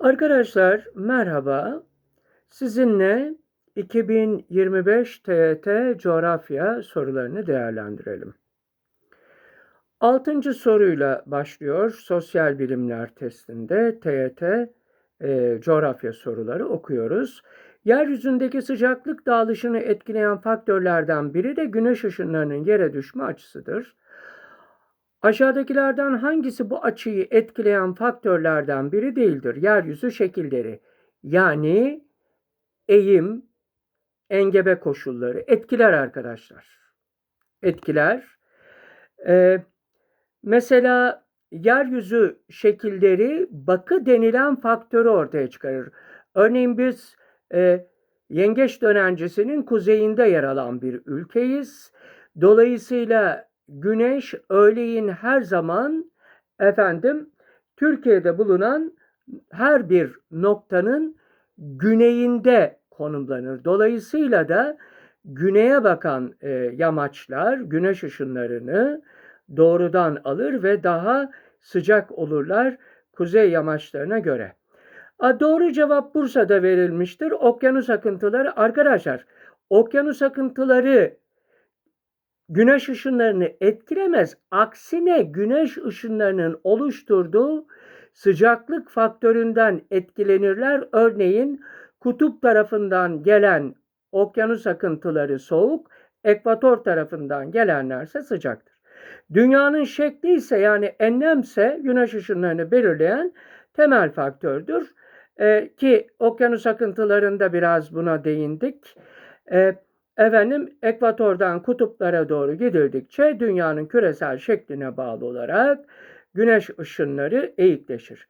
Arkadaşlar merhaba. Sizinle 2025 TYT coğrafya sorularını değerlendirelim. Altıncı soruyla başlıyor sosyal bilimler testinde TYT e, coğrafya soruları okuyoruz. Yeryüzündeki sıcaklık dağılışını etkileyen faktörlerden biri de güneş ışınlarının yere düşme açısıdır. Aşağıdakilerden hangisi bu açıyı etkileyen faktörlerden biri değildir? Yeryüzü şekilleri yani eğim, engebe koşulları etkiler arkadaşlar. Etkiler. Ee, mesela yeryüzü şekilleri bakı denilen faktörü ortaya çıkarır. Örneğin biz e, yengeç dönencisinin kuzeyinde yer alan bir ülkeyiz. Dolayısıyla güneş öğleyin her zaman efendim Türkiye'de bulunan her bir noktanın güneyinde konumlanır. Dolayısıyla da güneye bakan e, yamaçlar güneş ışınlarını doğrudan alır ve daha sıcak olurlar kuzey yamaçlarına göre. A, doğru cevap Bursa'da verilmiştir. Okyanus akıntıları arkadaşlar okyanus akıntıları güneş ışınlarını etkilemez. Aksine güneş ışınlarının oluşturduğu sıcaklık faktöründen etkilenirler. Örneğin kutup tarafından gelen okyanus akıntıları soğuk, ekvator tarafından gelenlerse sıcaktır. Dünyanın şekli ise yani enlemse güneş ışınlarını belirleyen temel faktördür. Ee, ki okyanus akıntılarında biraz buna değindik. Ee, Efendim ekvatordan kutuplara doğru gidildikçe dünyanın küresel şekline bağlı olarak güneş ışınları eğikleşir.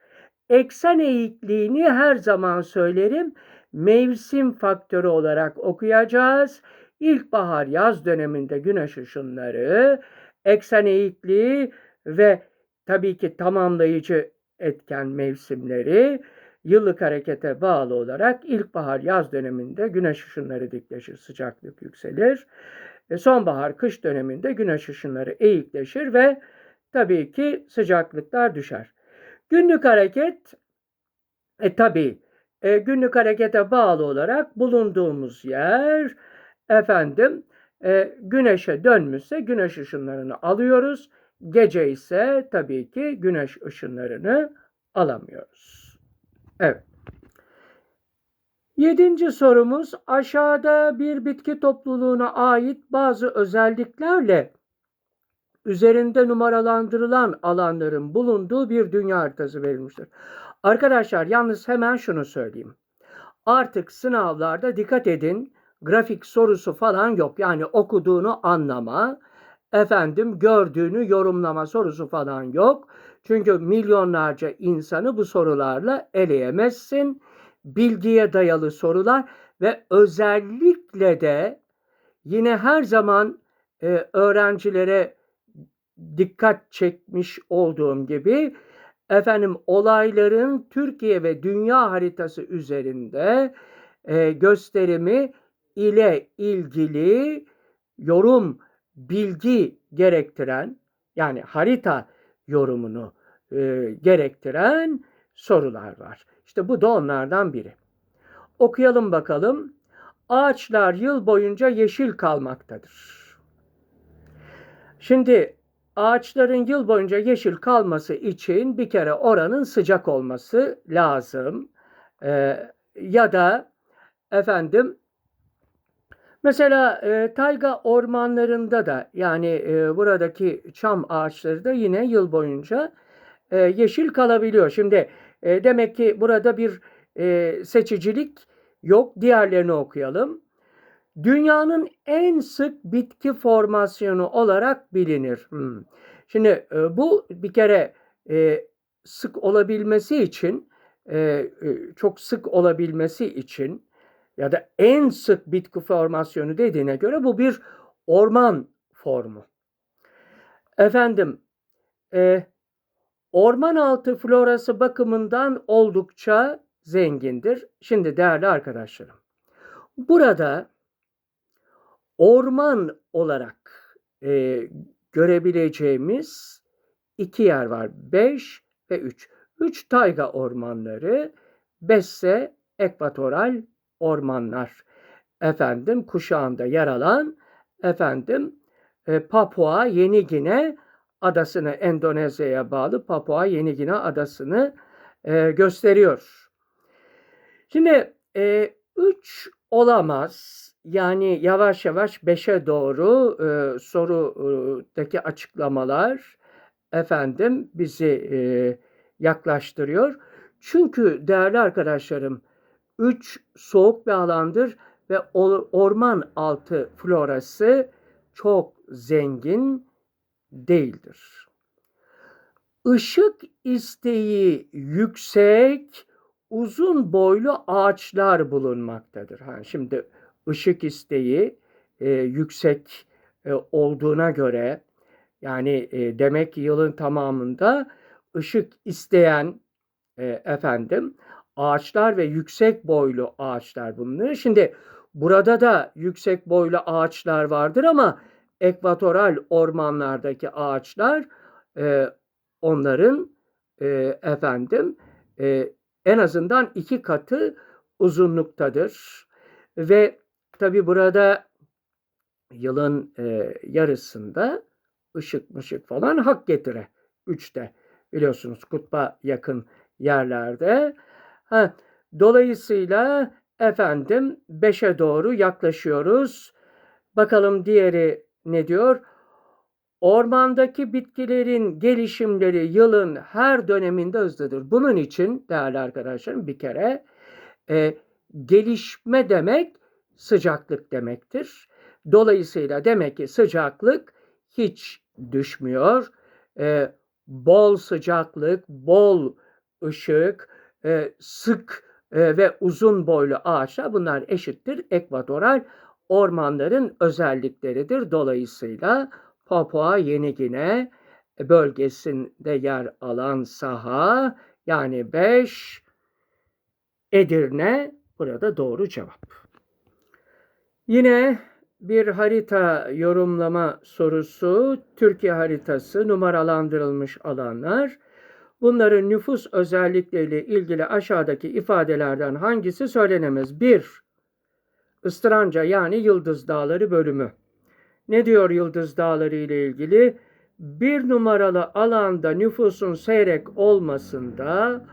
Eksen eğikliğini her zaman söylerim mevsim faktörü olarak okuyacağız. İlkbahar yaz döneminde güneş ışınları, eksen eğikliği ve tabii ki tamamlayıcı etken mevsimleri yıllık harekete bağlı olarak ilkbahar yaz döneminde güneş ışınları dikleşir, sıcaklık yükselir. E, sonbahar kış döneminde güneş ışınları eğikleşir ve tabii ki sıcaklıklar düşer. Günlük hareket e tabii e, günlük harekete bağlı olarak bulunduğumuz yer efendim e, güneşe dönmüşse güneş ışınlarını alıyoruz. Gece ise tabii ki güneş ışınlarını alamıyoruz. Evet. Yedinci sorumuz aşağıda bir bitki topluluğuna ait bazı özelliklerle üzerinde numaralandırılan alanların bulunduğu bir dünya haritası verilmiştir. Arkadaşlar yalnız hemen şunu söyleyeyim. Artık sınavlarda dikkat edin grafik sorusu falan yok. Yani okuduğunu anlama, efendim gördüğünü yorumlama sorusu falan yok. Çünkü milyonlarca insanı bu sorularla eleyemezsin. Bilgiye dayalı sorular ve özellikle de yine her zaman e, öğrencilere dikkat çekmiş olduğum gibi efendim olayların Türkiye ve dünya haritası üzerinde e, gösterimi ile ilgili yorum bilgi gerektiren yani harita yorumunu e, gerektiren sorular var. İşte bu da onlardan biri. Okuyalım bakalım. Ağaçlar yıl boyunca yeşil kalmaktadır. Şimdi ağaçların yıl boyunca yeşil kalması için bir kere oranın sıcak olması lazım. Ee, ya da efendim Mesela e, tayga ormanlarında da yani e, buradaki çam ağaçları da yine yıl boyunca e, yeşil kalabiliyor. Şimdi e, demek ki burada bir e, seçicilik yok. Diğerlerini okuyalım. Dünyanın en sık bitki formasyonu olarak bilinir. Hmm. Şimdi e, bu bir kere e, sık olabilmesi için, e, e, çok sık olabilmesi için ya da en sık bitki formasyonu dediğine göre bu bir orman formu. Efendim, e, orman altı florası bakımından oldukça zengindir. Şimdi değerli arkadaşlarım, burada orman olarak e, görebileceğimiz iki yer var. Beş ve üç. Üç tayga ormanları Beşse ekvatoral ormanlar. Efendim kuşağında yer alan efendim e, Papua Yeni Gine adasını Endonezya'ya bağlı Papua Yeni Gine adasını e, gösteriyor. Şimdi e, üç olamaz. Yani yavaş yavaş beşe doğru e, sorudaki açıklamalar efendim bizi e, yaklaştırıyor. Çünkü değerli arkadaşlarım üç soğuk bir alandır ve orman altı florası çok zengin değildir. Işık isteği yüksek, uzun boylu ağaçlar bulunmaktadır. Ha, şimdi ışık isteği e, yüksek e, olduğuna göre yani e, demek ki yılın tamamında ışık isteyen e, efendim ağaçlar ve yüksek boylu ağaçlar bunlar. Şimdi burada da yüksek boylu ağaçlar vardır ama ekvatoral ormanlardaki ağaçlar e, onların e, efendim e, en azından iki katı uzunluktadır. Ve tabi burada yılın e, yarısında ışık mışık falan hak getire. Üçte biliyorsunuz kutba yakın yerlerde. Ha, dolayısıyla efendim beşe doğru yaklaşıyoruz. Bakalım diğeri ne diyor? Ormandaki bitkilerin gelişimleri yılın her döneminde hızlıdır. Bunun için değerli arkadaşlarım bir kere e, gelişme demek sıcaklık demektir. Dolayısıyla demek ki sıcaklık hiç düşmüyor. E, bol sıcaklık, bol ışık, e, sık e, ve uzun boylu ağaçlar bunlar eşittir ekvatoral ormanların özellikleridir. Dolayısıyla Papua Yeni Gine bölgesinde yer alan saha yani 5 Edirne burada doğru cevap. Yine bir harita yorumlama sorusu. Türkiye haritası numaralandırılmış alanlar. Bunların nüfus özellikleriyle ilgili aşağıdaki ifadelerden hangisi söylenemez? 1. Istıranca yani Yıldız Dağları bölümü. Ne diyor Yıldız Dağları ile ilgili? Bir numaralı alanda nüfusun seyrek olmasında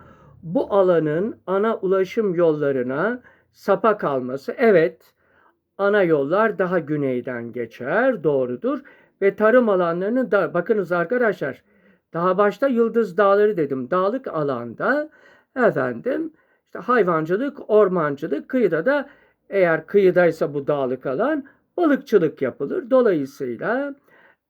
bu alanın ana ulaşım yollarına sapa kalması. Evet, ana yollar daha güneyden geçer, doğrudur. Ve tarım alanlarının da, bakınız arkadaşlar, daha başta Yıldız Dağları dedim. Dağlık alanda efendim işte hayvancılık, ormancılık, kıyıda da eğer kıyıdaysa bu dağlık alan balıkçılık yapılır. Dolayısıyla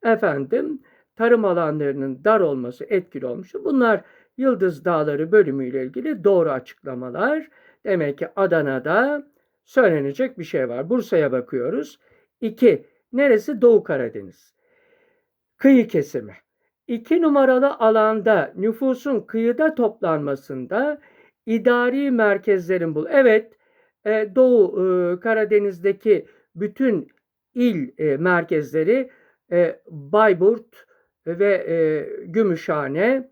efendim tarım alanlarının dar olması etkili olmuştur. Bunlar Yıldız Dağları bölümüyle ilgili doğru açıklamalar. Demek ki Adana'da söylenecek bir şey var. Bursa'ya bakıyoruz. 2. Neresi? Doğu Karadeniz. Kıyı kesimi. 2 numaralı alanda nüfusun kıyıda toplanmasında idari merkezlerin bul. Evet, e, Doğu e, Karadeniz'deki bütün il e, merkezleri Bayburt ve Gümüşhane,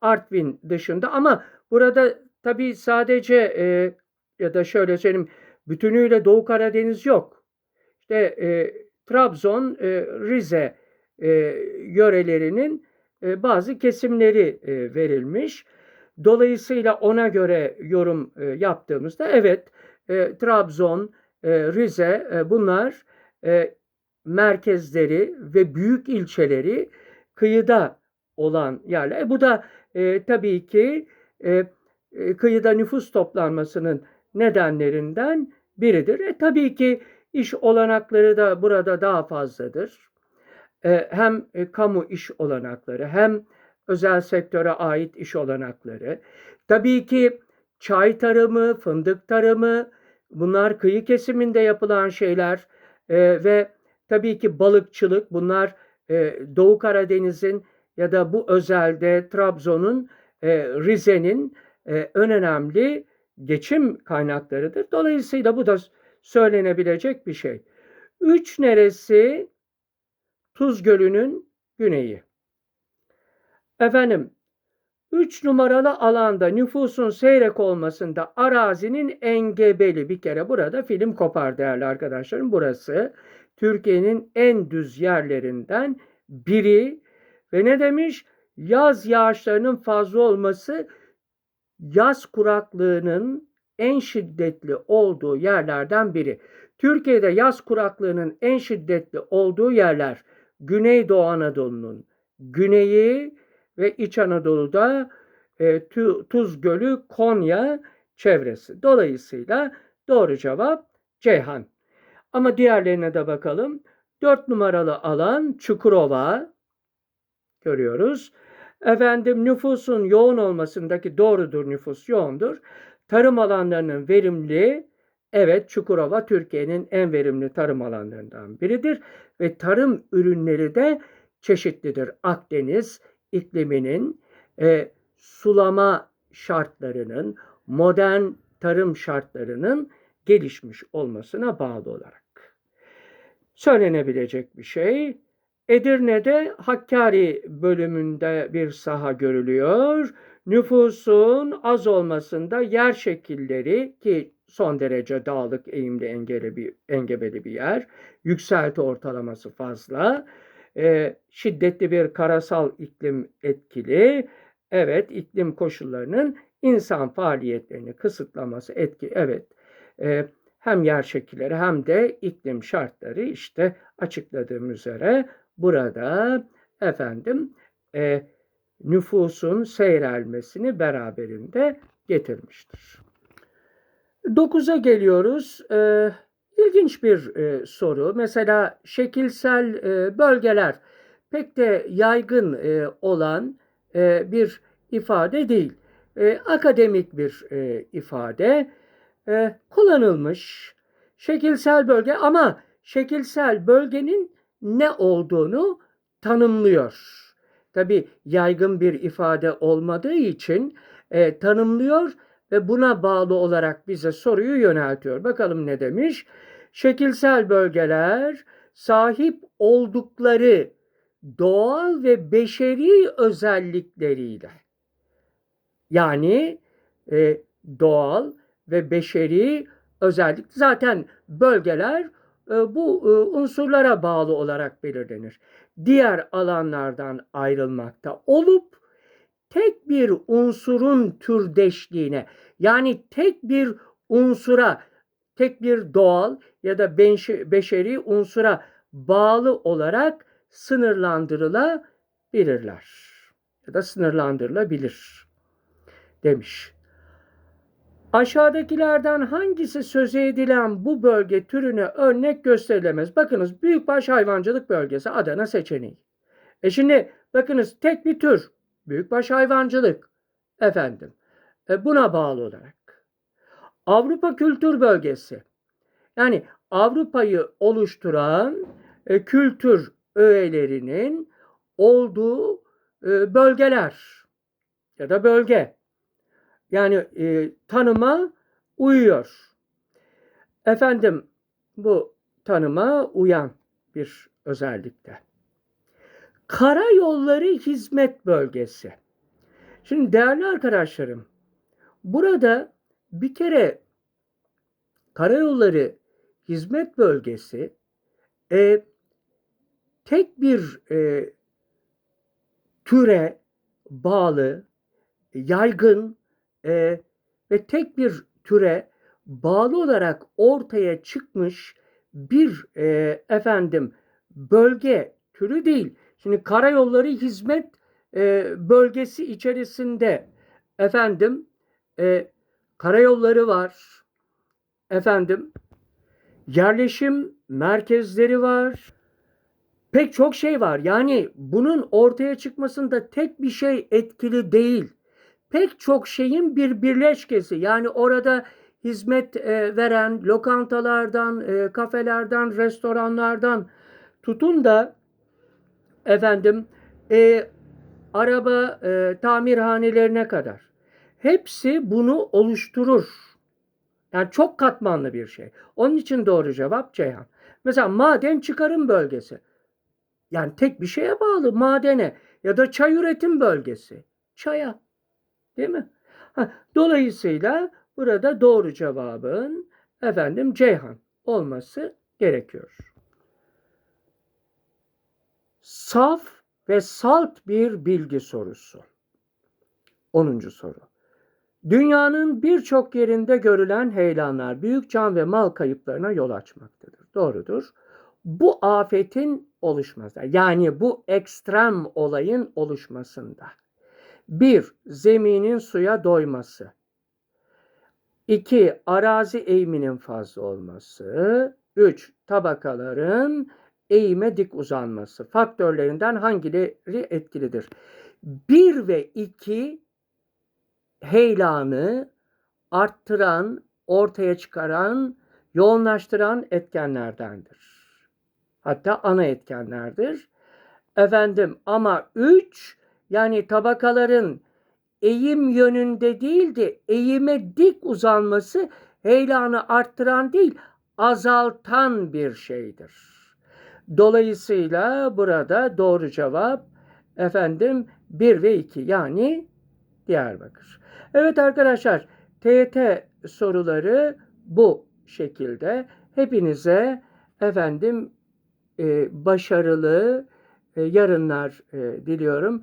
Artvin dışında ama burada tabii sadece ya da şöyle söyleyeyim bütünüyle Doğu Karadeniz yok. İşte Trabzon, Rize yörelerinin bazı kesimleri verilmiş. Dolayısıyla ona göre yorum yaptığımızda evet Trabzon, Rize bunlar merkezleri ve büyük ilçeleri kıyıda olan yerler. E, bu da e, tabii ki e, e, kıyıda nüfus toplanmasının nedenlerinden biridir. E, tabii ki iş olanakları da burada daha fazladır. E, hem e, kamu iş olanakları hem özel sektöre ait iş olanakları. Tabii ki çay tarımı, fındık tarımı bunlar kıyı kesiminde yapılan şeyler e, ve tabii ki balıkçılık bunlar e, Doğu Karadeniz'in ya da bu özelde Trabzon'un, Rize'nin en önemli geçim kaynaklarıdır. Dolayısıyla bu da söylenebilecek bir şey. Üç neresi? Tuz Gölü'nün güneyi. Efendim, Üç numaralı alanda nüfusun seyrek olmasında arazinin engebeli bir kere burada film kopar değerli arkadaşlarım. Burası Türkiye'nin en düz yerlerinden biri ve ne demiş? Yaz yağışlarının fazla olması yaz kuraklığının en şiddetli olduğu yerlerden biri. Türkiye'de yaz kuraklığının en şiddetli olduğu yerler Güneydoğu Anadolu'nun güneyi ve İç Anadolu'da e, Tuz Gölü, Konya çevresi. Dolayısıyla doğru cevap Ceyhan. Ama diğerlerine de bakalım. 4 numaralı alan Çukurova görüyoruz. Efendim nüfusun yoğun olmasındaki doğrudur nüfus yoğundur. Tarım alanlarının verimli Evet Çukurova Türkiye'nin en verimli tarım alanlarından biridir ve tarım ürünleri de çeşitlidir. Akdeniz ikliminin e, sulama şartlarının, modern tarım şartlarının gelişmiş olmasına bağlı olarak. Söylenebilecek bir şey. Edirne'de Hakkari bölümünde bir saha görülüyor. Nüfusun az olmasında yer şekilleri ki son derece dağlık, eğimli, engeli bir, engebeli bir yer. Yükselti ortalaması fazla. E, şiddetli bir karasal iklim etkili. Evet, iklim koşullarının insan faaliyetlerini kısıtlaması etki. Evet, e, hem yer şekilleri hem de iklim şartları işte açıkladığım üzere burada efendim e, nüfusun seyrelmesini beraberinde getirmiştir. 9'a geliyoruz. Ee, ilginç bir e, soru. Mesela şekilsel e, bölgeler pek de yaygın e, olan e, bir ifade değil. E, akademik bir e, ifade e, kullanılmış. Şekilsel bölge ama şekilsel bölgenin ne olduğunu tanımlıyor. Tabi yaygın bir ifade olmadığı için e, tanımlıyor ve buna bağlı olarak bize soruyu yöneltiyor. Bakalım ne demiş? Şekilsel bölgeler sahip oldukları doğal ve beşeri özellikleriyle yani e, doğal ve beşeri özellik zaten bölgeler bu unsurlara bağlı olarak belirlenir. Diğer alanlardan ayrılmakta olup tek bir unsurun türdeşliğine yani tek bir unsura, tek bir doğal ya da beşeri unsura bağlı olarak sınırlandırılabilirler ya da sınırlandırılabilir demiş. Aşağıdakilerden hangisi sözü edilen bu bölge türüne örnek gösterilemez? Bakınız büyükbaş hayvancılık bölgesi Adana seçeneği. E şimdi bakınız tek bir tür büyükbaş hayvancılık efendim e, buna bağlı olarak. Avrupa Kültür Bölgesi yani Avrupa'yı oluşturan e, kültür öğelerinin olduğu e, bölgeler ya da bölge yani e, tanıma uyuyor. Efendim bu tanıma uyan bir özellikte. Karayolları Hizmet Bölgesi. Şimdi değerli arkadaşlarım, burada bir kere Karayolları Hizmet Bölgesi e, tek bir e, türe bağlı, yaygın e, ve tek bir türe bağlı olarak ortaya çıkmış bir e, efendim bölge türü değil. Şimdi karayolları hizmet e, bölgesi içerisinde efendim e, karayolları var. Efendim yerleşim merkezleri var. Pek çok şey var. Yani bunun ortaya çıkmasında tek bir şey etkili değil. Pek çok şeyin bir birleşkesi. Yani orada hizmet e, veren lokantalardan, e, kafelerden, restoranlardan tutun da efendim e, araba e, tamirhanelerine kadar hepsi bunu oluşturur. Yani çok katmanlı bir şey. Onun için doğru cevap Ceyhan. Mesela maden çıkarım bölgesi. Yani tek bir şeye bağlı madene ya da çay üretim bölgesi. Çaya. Değil mi? Ha, dolayısıyla burada doğru cevabın efendim Ceyhan olması gerekiyor. Saf ve salt bir bilgi sorusu. 10. soru. Dünyanın birçok yerinde görülen heyelanlar büyük can ve mal kayıplarına yol açmaktadır. Doğrudur. Bu afetin oluşmasında yani bu ekstrem olayın oluşmasında bir Zeminin suya doyması. 2. Arazi eğiminin fazla olması. 3. Tabakaların eğime dik uzanması. Faktörlerinden hangileri etkilidir? 1 ve 2 heyelanı arttıran, ortaya çıkaran, yoğunlaştıran etkenlerdendir. Hatta ana etkenlerdir. Efendim ama 3 yani tabakaların eğim yönünde değil de eğime dik uzanması heyelanı arttıran değil azaltan bir şeydir. Dolayısıyla burada doğru cevap efendim 1 ve 2 yani Diyarbakır. Evet arkadaşlar TYT soruları bu şekilde. Hepinize efendim e, başarılı e, yarınlar e, diliyorum.